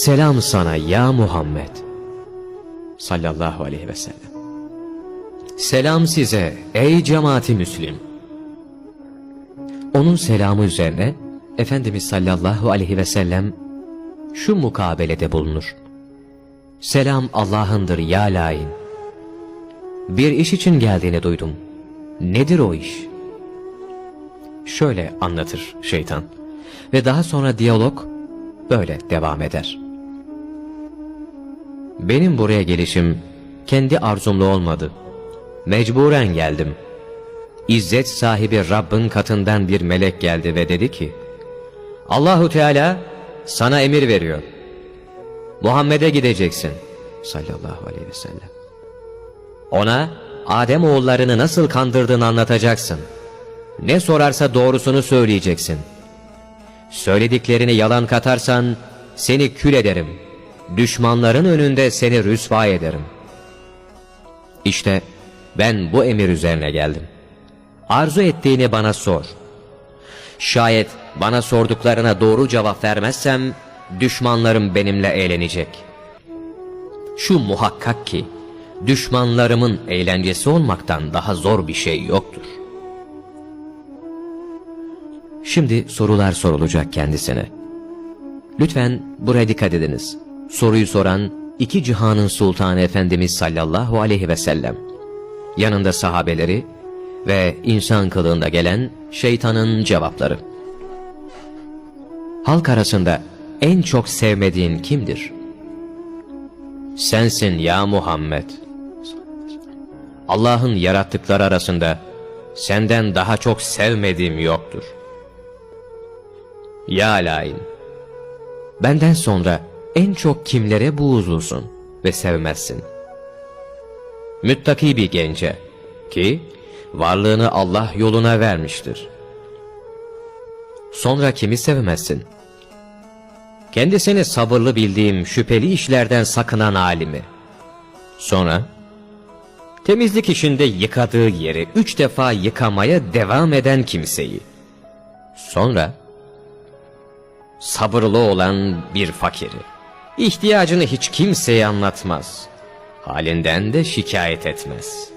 Selam sana ya Muhammed sallallahu aleyhi ve sellem. Selam size ey cemaati Müslim. Onun selamı üzerine Efendimiz sallallahu aleyhi ve sellem şu mukabelede bulunur. Selam Allah'ındır ya lain. Bir iş için geldiğini duydum. Nedir o iş? Şöyle anlatır şeytan. Ve daha sonra diyalog böyle devam eder. Benim buraya gelişim kendi arzumla olmadı. Mecburen geldim. İzzet sahibi Rabbin katından bir melek geldi ve dedi ki, Allahu Teala sana emir veriyor. Muhammed'e gideceksin sallallahu aleyhi ve sellem. Ona Adem oğullarını nasıl kandırdığını anlatacaksın. Ne sorarsa doğrusunu söyleyeceksin. Söylediklerini yalan katarsan seni kül ederim. Düşmanların önünde seni rüsva ederim. İşte ben bu emir üzerine geldim. Arzu ettiğini bana sor. Şayet bana sorduklarına doğru cevap vermezsem düşmanlarım benimle eğlenecek. Şu muhakkak ki düşmanlarımın eğlencesi olmaktan daha zor bir şey yoktur. Şimdi sorular sorulacak kendisine. Lütfen buraya dikkat ediniz. Soruyu soran iki cihanın sultanı Efendimiz sallallahu aleyhi ve sellem. Yanında sahabeleri ve insan kılığında gelen şeytanın cevapları. Halk arasında en çok sevmediğin kimdir? Sensin ya Muhammed. Allah'ın yarattıkları arasında senden daha çok sevmediğim yoktur. Ya lain, benden sonra en çok kimlere buğzlusun ve sevmezsin? Müttaki bir gence ki varlığını Allah yoluna vermiştir. Sonra kimi sevmezsin? Kendisini sabırlı bildiğim şüpheli işlerden sakınan alimi. Sonra temizlik işinde yıkadığı yeri üç defa yıkamaya devam eden kimseyi. Sonra sabırlı olan bir fakiri. İhtiyacını hiç kimseye anlatmaz. Halinden de şikayet etmez.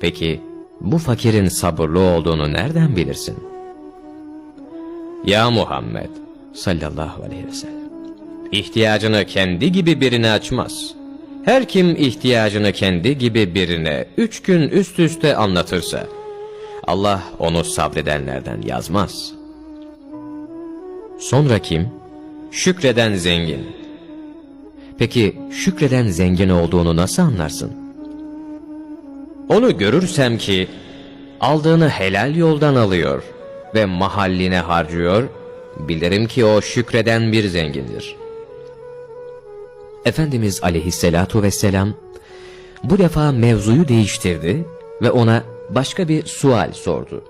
Peki bu fakirin sabırlı olduğunu nereden bilirsin? Ya Muhammed sallallahu aleyhi ve sellem. İhtiyacını kendi gibi birine açmaz. Her kim ihtiyacını kendi gibi birine üç gün üst üste anlatırsa, Allah onu sabredenlerden yazmaz. Sonra kim? Şükreden zengin. Peki şükreden zengin olduğunu nasıl anlarsın? Onu görürsem ki aldığını helal yoldan alıyor ve mahalline harcıyor, bilirim ki o şükreden bir zengindir. Efendimiz aleyhissalatu vesselam bu defa mevzuyu değiştirdi ve ona başka bir sual sordu.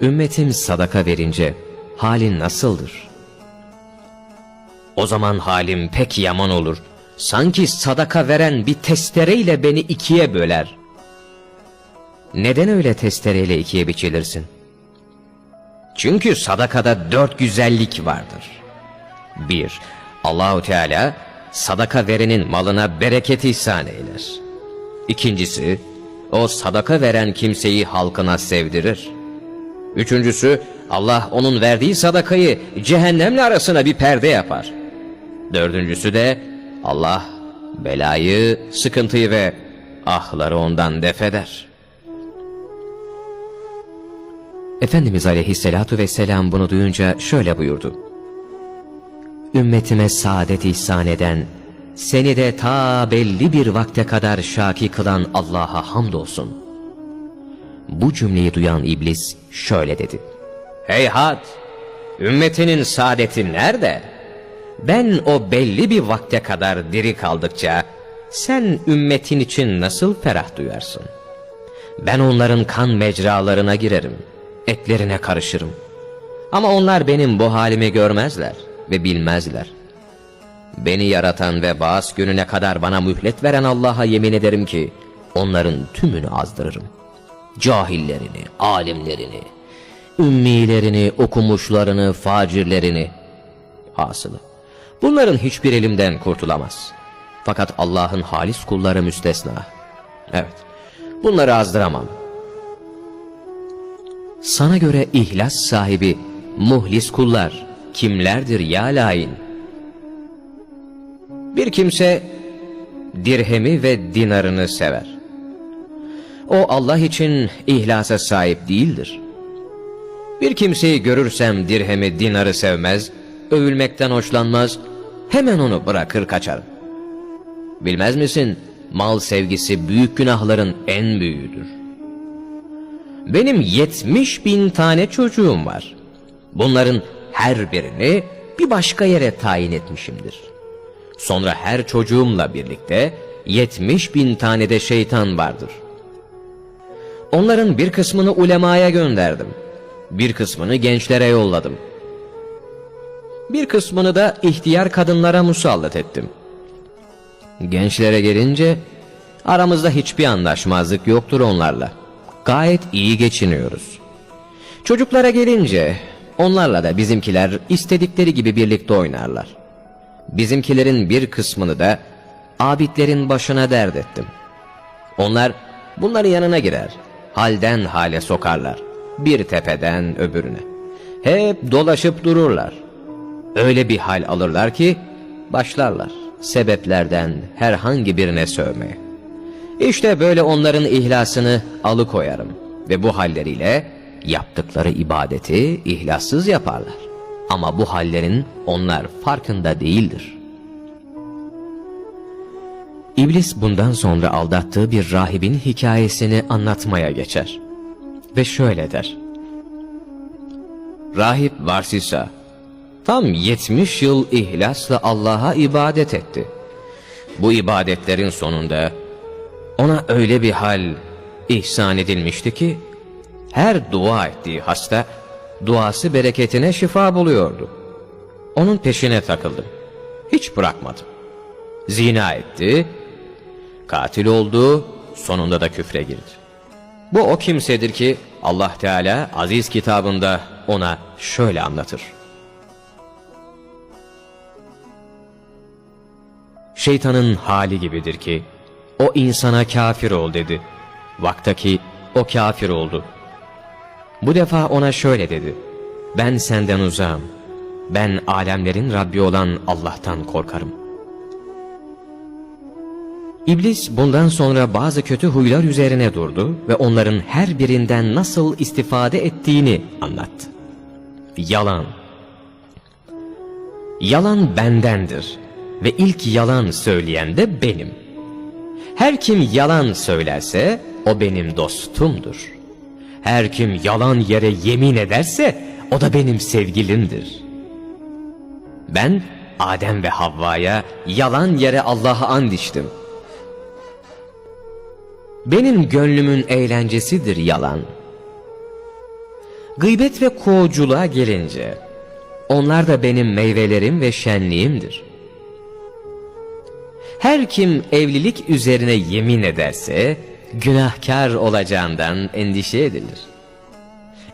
Ümmetim sadaka verince halin nasıldır? O zaman halim pek yaman olur. Sanki sadaka veren bir testereyle beni ikiye böler. Neden öyle testereyle ikiye biçilirsin? Çünkü sadakada dört güzellik vardır. Bir, Allahu Teala sadaka verenin malına bereket ihsan eyler. İkincisi, o sadaka veren kimseyi halkına sevdirir. Üçüncüsü, Allah onun verdiği sadakayı cehennemle arasına bir perde yapar. Dördüncüsü de Allah belayı, sıkıntıyı ve ahları ondan defeder. Efendimiz aleyhissalatu vesselam bunu duyunca şöyle buyurdu. Ümmetime saadet ihsan eden, seni de ta belli bir vakte kadar şaki kılan Allah'a hamdolsun. Bu cümleyi duyan iblis şöyle dedi. Heyhat! Ümmetinin saadeti nerede? Ben o belli bir vakte kadar diri kaldıkça sen ümmetin için nasıl ferah duyarsın? Ben onların kan mecralarına girerim, etlerine karışırım. Ama onlar benim bu halimi görmezler ve bilmezler. Beni yaratan ve bağız gününe kadar bana mühlet veren Allah'a yemin ederim ki onların tümünü azdırırım. Cahillerini, alimlerini, ümmilerini, okumuşlarını, facirlerini, hasılı. Bunların hiçbir elimden kurtulamaz. Fakat Allah'ın halis kulları müstesna. Evet, bunları azdıramam. Sana göre ihlas sahibi, muhlis kullar kimlerdir ya lain? Bir kimse dirhemi ve dinarını sever. O Allah için ihlasa sahip değildir. Bir kimseyi görürsem dirhemi dinarı sevmez, övülmekten hoşlanmaz, hemen onu bırakır kaçarım. Bilmez misin, mal sevgisi büyük günahların en büyüğüdür. Benim yetmiş bin tane çocuğum var. Bunların her birini bir başka yere tayin etmişimdir. Sonra her çocuğumla birlikte yetmiş bin tane de şeytan vardır. Onların bir kısmını ulemaya gönderdim. Bir kısmını gençlere yolladım. Bir kısmını da ihtiyar kadınlara musallat ettim. Gençlere gelince aramızda hiçbir anlaşmazlık yoktur onlarla. Gayet iyi geçiniyoruz. Çocuklara gelince onlarla da bizimkiler istedikleri gibi birlikte oynarlar. Bizimkilerin bir kısmını da abidlerin başına dert ettim. Onlar bunların yanına girer, halden hale sokarlar. Bir tepeden öbürüne. Hep dolaşıp dururlar. Öyle bir hal alırlar ki başlarlar sebeplerden herhangi birine sövmeye. İşte böyle onların ihlasını alıkoyarım ve bu halleriyle yaptıkları ibadeti ihlassız yaparlar. Ama bu hallerin onlar farkında değildir. İblis bundan sonra aldattığı bir rahibin hikayesini anlatmaya geçer. Ve şöyle der. Rahip Varsisa tam 70 yıl ihlasla Allah'a ibadet etti. Bu ibadetlerin sonunda ona öyle bir hal ihsan edilmişti ki her dua ettiği hasta duası bereketine şifa buluyordu. Onun peşine takıldım. Hiç bırakmadım. Zina etti, katil oldu, sonunda da küfre girdi. Bu o kimsedir ki Allah Teala aziz kitabında ona şöyle anlatır. Şeytanın hali gibidir ki o insana kafir ol dedi. Vaktaki o kafir oldu. Bu defa ona şöyle dedi. Ben senden uzağım. Ben alemlerin Rabbi olan Allah'tan korkarım. İblis bundan sonra bazı kötü huylar üzerine durdu ve onların her birinden nasıl istifade ettiğini anlattı. Yalan. Yalan bendendir ve ilk yalan söyleyen de benim. Her kim yalan söylerse o benim dostumdur. Her kim yalan yere yemin ederse o da benim sevgilimdir. Ben Adem ve Havva'ya yalan yere Allah'a and içtim. Benim gönlümün eğlencesidir yalan. Gıybet ve kovuculuğa gelince, onlar da benim meyvelerim ve şenliğimdir. Her kim evlilik üzerine yemin ederse, günahkar olacağından endişe edilir.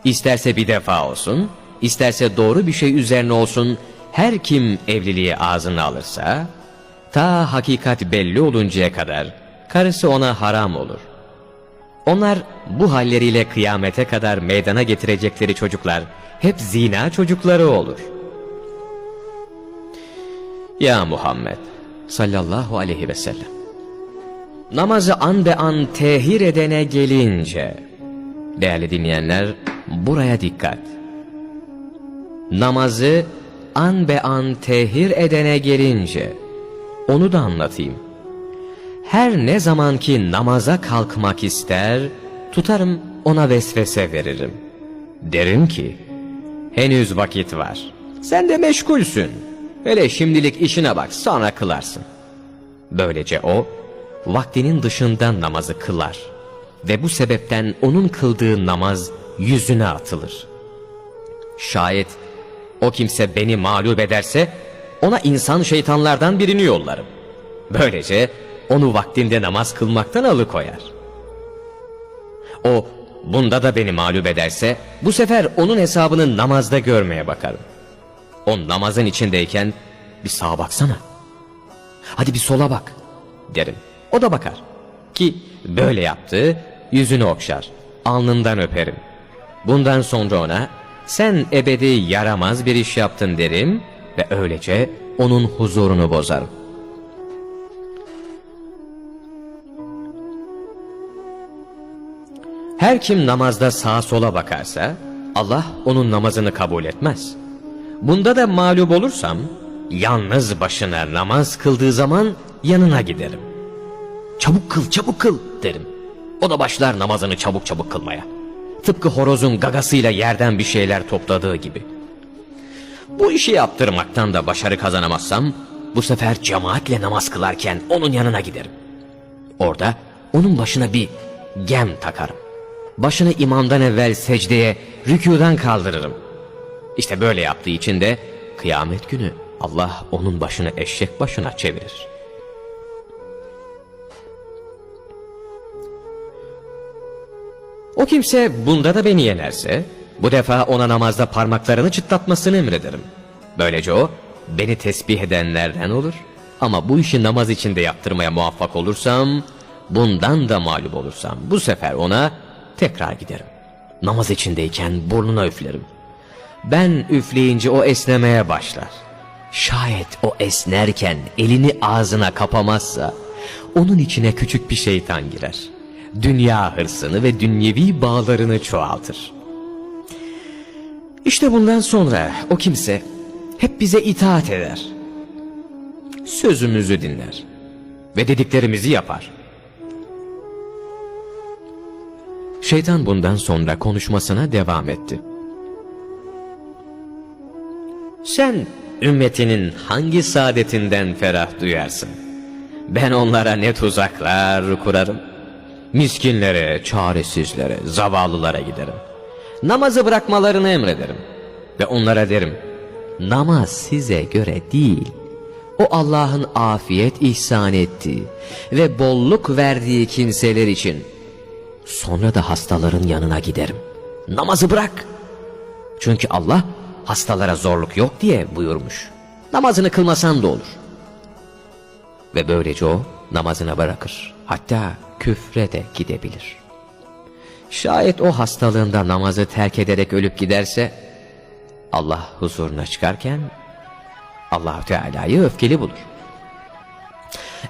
İsterse bir defa olsun, isterse doğru bir şey üzerine olsun, her kim evliliği ağzına alırsa, ta hakikat belli oluncaya kadar, karısı ona haram olur. Onlar bu halleriyle kıyamete kadar meydana getirecekleri çocuklar hep zina çocukları olur. Ya Muhammed sallallahu aleyhi ve sellem. Namazı an be an tehir edene gelince, değerli dinleyenler buraya dikkat. Namazı an be an tehir edene gelince, onu da anlatayım. Her ne zaman ki namaza kalkmak ister, tutarım ona vesvese veririm. Derim ki, henüz vakit var. Sen de meşgulsün. Hele şimdilik işine bak sonra kılarsın. Böylece o, vaktinin dışında namazı kılar. Ve bu sebepten onun kıldığı namaz yüzüne atılır. Şayet o kimse beni mağlup ederse, ona insan şeytanlardan birini yollarım. Böylece onu vaktinde namaz kılmaktan alıkoyar. O bunda da beni mağlup ederse bu sefer onun hesabını namazda görmeye bakarım. O namazın içindeyken bir sağa baksana. Hadi bir sola bak derim. O da bakar. Ki böyle yaptı yüzünü okşar. Alnından öperim. Bundan sonra ona sen ebedi yaramaz bir iş yaptın derim ve öylece onun huzurunu bozarım. Her kim namazda sağa sola bakarsa Allah onun namazını kabul etmez. Bunda da mağlup olursam yalnız başına namaz kıldığı zaman yanına giderim. Çabuk kıl çabuk kıl derim. O da başlar namazını çabuk çabuk kılmaya. Tıpkı horozun gagasıyla yerden bir şeyler topladığı gibi. Bu işi yaptırmaktan da başarı kazanamazsam bu sefer cemaatle namaz kılarken onun yanına giderim. Orada onun başına bir gem takarım. Başını imamdan evvel secdeye, rükûdan kaldırırım. İşte böyle yaptığı için de kıyamet günü Allah onun başını eşek başına çevirir. O kimse bunda da beni yenerse, bu defa ona namazda parmaklarını çıtlatmasını emrederim. Böylece o, beni tesbih edenlerden olur. Ama bu işi namaz içinde yaptırmaya muvaffak olursam, bundan da mağlup olursam, bu sefer ona tekrar giderim. Namaz içindeyken burnuna üflerim. Ben üfleyince o esnemeye başlar. Şayet o esnerken elini ağzına kapamazsa, onun içine küçük bir şeytan girer. Dünya hırsını ve dünyevi bağlarını çoğaltır. İşte bundan sonra o kimse hep bize itaat eder. Sözümüzü dinler ve dediklerimizi yapar. Şeytan bundan sonra konuşmasına devam etti. Sen ümmetinin hangi saadetinden ferah duyarsın? Ben onlara ne tuzaklar kurarım. Miskinlere, çaresizlere, zavallılara giderim. Namazı bırakmalarını emrederim. Ve onlara derim, namaz size göre değil. O Allah'ın afiyet ihsan ettiği ve bolluk verdiği kimseler için. Sonra da hastaların yanına giderim. Namazı bırak. Çünkü Allah hastalara zorluk yok diye buyurmuş. Namazını kılmasan da olur. Ve böylece o namazına bırakır. Hatta küfre de gidebilir. Şayet o hastalığında namazı terk ederek ölüp giderse Allah huzuruna çıkarken allah Teala'yı öfkeli bulur.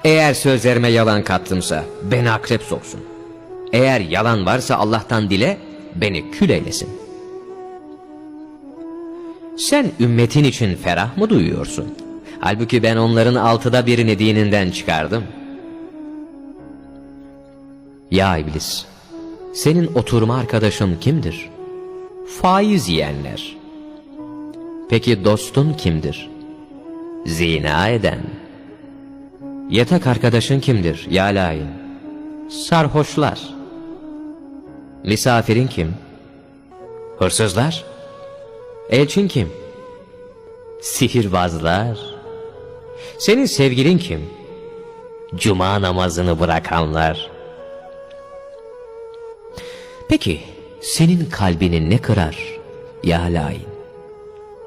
Eğer sözlerime yalan kattımsa beni akrep soksun. Eğer yalan varsa Allah'tan dile beni kül eylesin. Sen ümmetin için ferah mı duyuyorsun? Halbuki ben onların altıda birini dininden çıkardım. Ya iblis, senin oturma arkadaşın kimdir? Faiz yiyenler. Peki dostun kimdir? Zina eden. Yatak arkadaşın kimdir ya lain? Sarhoşlar. Misafirin kim? Hırsızlar. Elçin kim? Sihirbazlar. Senin sevgilin kim? Cuma namazını bırakanlar. Peki senin kalbini ne kırar ya lain?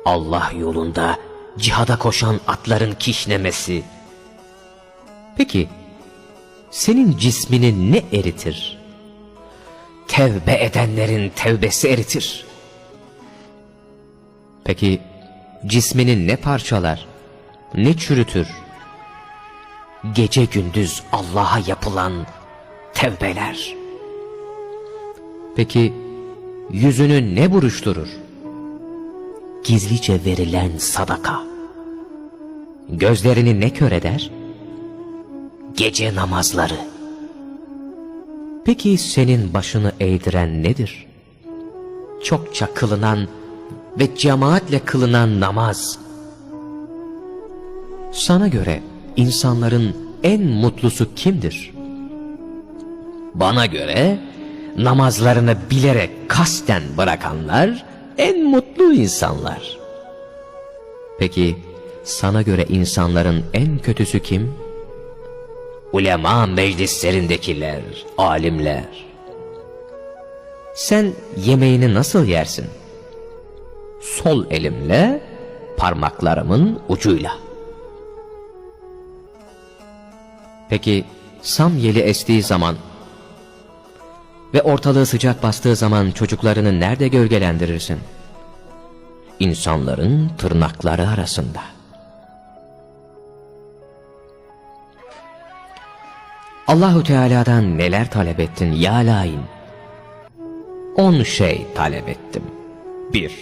Allah yolunda cihada koşan atların kişnemesi. Peki senin cismini ne eritir? Tevbe edenlerin tevbesi eritir. Peki cismini ne parçalar, ne çürütür? Gece gündüz Allah'a yapılan tevbeler. Peki yüzünü ne buruşturur? Gizlice verilen sadaka. Gözlerini ne kör eder? Gece namazları. Peki senin başını eğdiren nedir? Çokça kılınan ve cemaatle kılınan namaz. Sana göre insanların en mutlusu kimdir? Bana göre namazlarını bilerek kasten bırakanlar en mutlu insanlar. Peki sana göre insanların en kötüsü kim? Ulema meclislerindekiler, alimler. Sen yemeğini nasıl yersin? Sol elimle parmaklarımın ucuyla. Peki sam yeli estiği zaman ve ortalığı sıcak bastığı zaman çocuklarını nerede gölgelendirirsin? İnsanların tırnakları arasında. Allahu Teala'dan neler talep ettin ya lain? On şey talep ettim. Bir,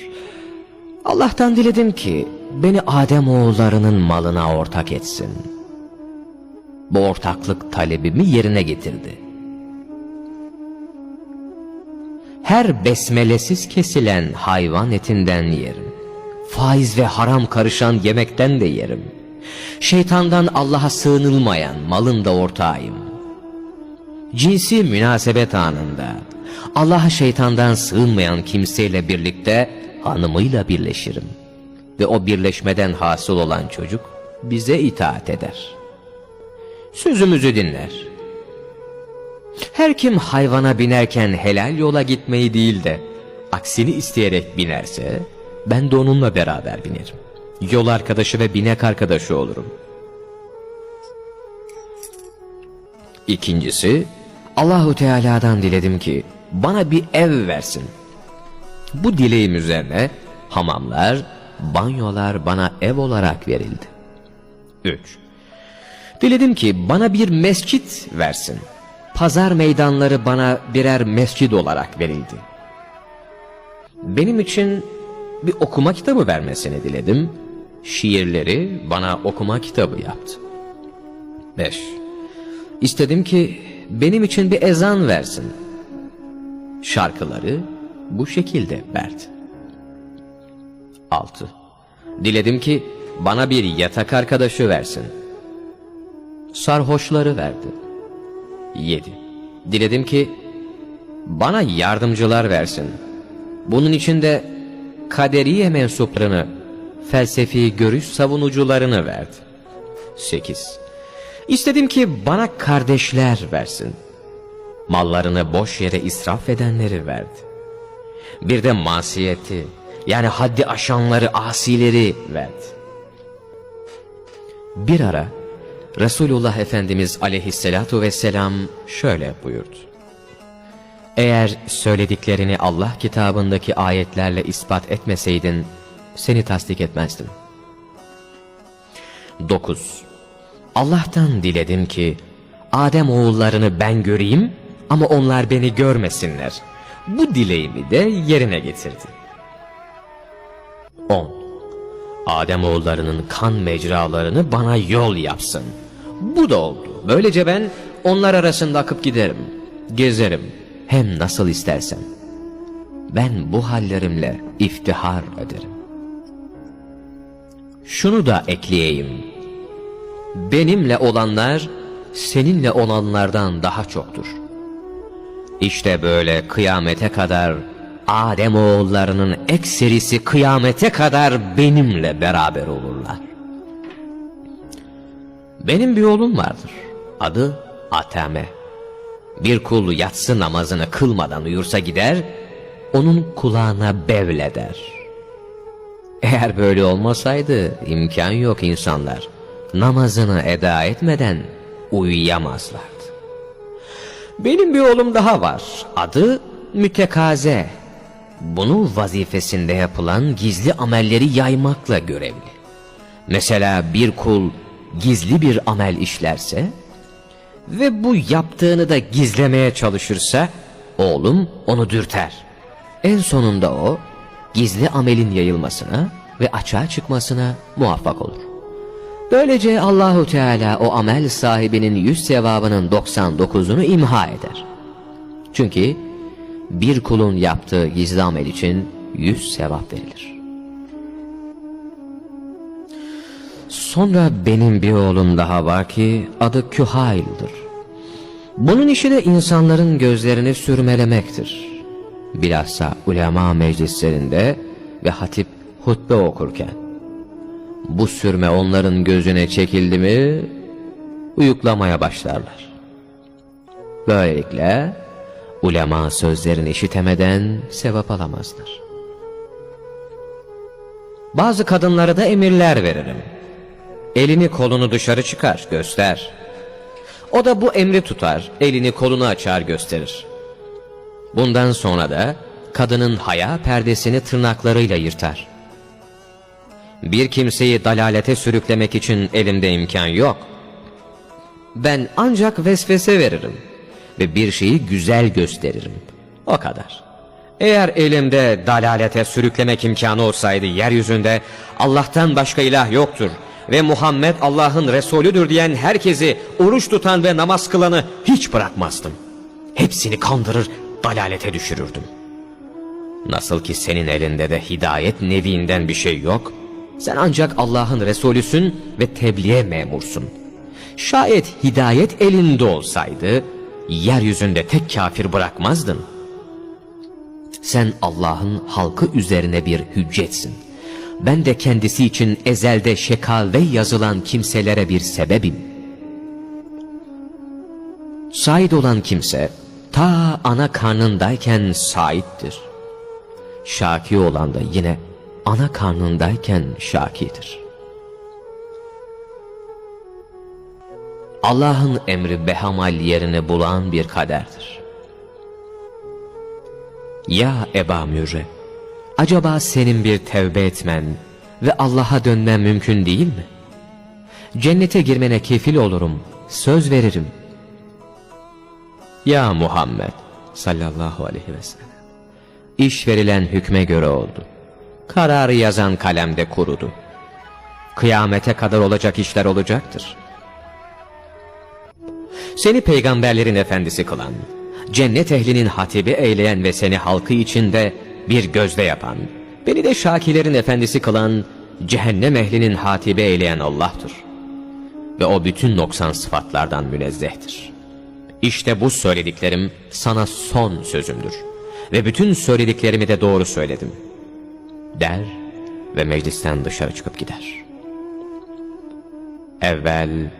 Allah'tan diledim ki beni Adem oğullarının malına ortak etsin. Bu ortaklık talebimi yerine getirdi. Her besmelesiz kesilen hayvan etinden yerim. Faiz ve haram karışan yemekten de yerim. Şeytandan Allah'a sığınılmayan malın da ortağıyım. Cinsi münasebet anında Allah'a şeytandan sığınmayan kimseyle birlikte hanımıyla birleşirim. Ve o birleşmeden hasıl olan çocuk bize itaat eder. Sözümüzü dinler. Her kim hayvana binerken helal yola gitmeyi değil de aksini isteyerek binerse ben de onunla beraber binerim. Yol arkadaşı ve binek arkadaşı olurum. İkincisi Allahu Teala'dan diledim ki bana bir ev versin. Bu dileğim üzerine hamamlar, banyolar bana ev olarak verildi. 3. Diledim ki bana bir mescit versin. Pazar meydanları bana birer mescid olarak verildi. Benim için bir okuma kitabı vermesini diledim. Şiirleri bana okuma kitabı yaptı. 5. İstedim ki benim için bir ezan versin. Şarkıları bu şekilde verdi. 6. Diledim ki bana bir yatak arkadaşı versin. Sarhoşları verdi. 7. Diledim ki bana yardımcılar versin. Bunun için de kaderiye mensuplarını, felsefi görüş savunucularını verdi. 8. İstedim ki bana kardeşler versin. Mallarını boş yere israf edenleri verdi. Bir de masiyeti, yani haddi aşanları, asileri verdi. Bir ara Resulullah Efendimiz aleyhissalatu vesselam şöyle buyurdu. Eğer söylediklerini Allah kitabındaki ayetlerle ispat etmeseydin, seni tasdik etmezdim. 9. Allah'tan diledim ki, Adem oğullarını ben göreyim ama onlar beni görmesinler. Bu dileğimi de yerine getirdi. 10. Adem oğullarının kan mecralarını bana yol yapsın. Bu da oldu. Böylece ben onlar arasında akıp giderim, gezerim, hem nasıl istersen. Ben bu hallerimle iftihar ederim. Şunu da ekleyeyim. Benimle olanlar seninle olanlardan daha çoktur. İşte böyle kıyamete kadar Adem oğullarının ekserisi kıyamete kadar benimle beraber olurlar. Benim bir oğlum vardır. Adı Atame. Bir kul yatsı namazını kılmadan uyursa gider, onun kulağına bevleder. Eğer böyle olmasaydı imkan yok insanlar. Namazını eda etmeden uyuyamazlardı. Benim bir oğlum daha var. Adı Mütekaze. Bunu vazifesinde yapılan gizli amelleri yaymakla görevli. Mesela bir kul gizli bir amel işlerse ve bu yaptığını da gizlemeye çalışırsa oğlum onu dürter. En sonunda o gizli amelin yayılmasına ve açığa çıkmasına muvaffak olur. Böylece Allahu Teala o amel sahibinin yüz sevabının 99'unu imha eder. Çünkü bir kulun yaptığı gizli amel için yüz sevap verilir. Sonra benim bir oğlum daha var ki adı Kühail'dir. Bunun işi de insanların gözlerini sürmelemektir. Bilhassa ulema meclislerinde ve hatip hutbe okurken. Bu sürme onların gözüne çekildi mi uyuklamaya başlarlar. Böylelikle ulema sözlerini işitemeden sevap alamazlar. Bazı kadınlara da emirler veririm. Elini kolunu dışarı çıkar, göster. O da bu emri tutar, elini kolunu açar gösterir. Bundan sonra da kadının haya perdesini tırnaklarıyla yırtar. Bir kimseyi dalalete sürüklemek için elimde imkan yok. Ben ancak vesvese veririm ve bir şeyi güzel gösteririm. O kadar. Eğer elimde dalalete sürüklemek imkanı olsaydı yeryüzünde Allah'tan başka ilah yoktur ve Muhammed Allah'ın Resulüdür diyen herkesi oruç tutan ve namaz kılanı hiç bırakmazdım. Hepsini kandırır, dalalete düşürürdüm. Nasıl ki senin elinde de hidayet neviinden bir şey yok, sen ancak Allah'ın Resulüsün ve tebliğe memursun. Şayet hidayet elinde olsaydı, yeryüzünde tek kafir bırakmazdın. Sen Allah'ın halkı üzerine bir hüccetsin. Ben de kendisi için ezelde şekave yazılan kimselere bir sebebim. Said olan kimse, ta ana karnındayken saittir. Şaki olan da yine ana karnındayken şakidir. Allah'ın emri behamal yerini bulan bir kaderdir. Ya Eba Mürre, acaba senin bir tevbe etmen ve Allah'a dönmen mümkün değil mi? Cennete girmene kefil olurum, söz veririm. Ya Muhammed sallallahu aleyhi ve sellem, iş verilen hükme göre oldu. Kararı yazan kalemde kurudu. Kıyamete kadar olacak işler olacaktır. Seni peygamberlerin efendisi kılan, cennet ehlinin hatibi eyleyen ve seni halkı içinde bir gözde yapan, beni de şakilerin efendisi kılan, cehennem ehlinin hatibi eyleyen Allah'tır. Ve o bütün noksan sıfatlardan münezzehtir. İşte bu söylediklerim sana son sözümdür. Ve bütün söylediklerimi de doğru söyledim. Der ve meclisten dışarı çıkıp gider. Evvel,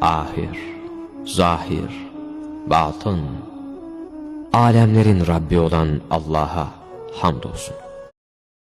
ahir, zahir, batın, alemlerin Rabbi olan Allah'a hamdolsun.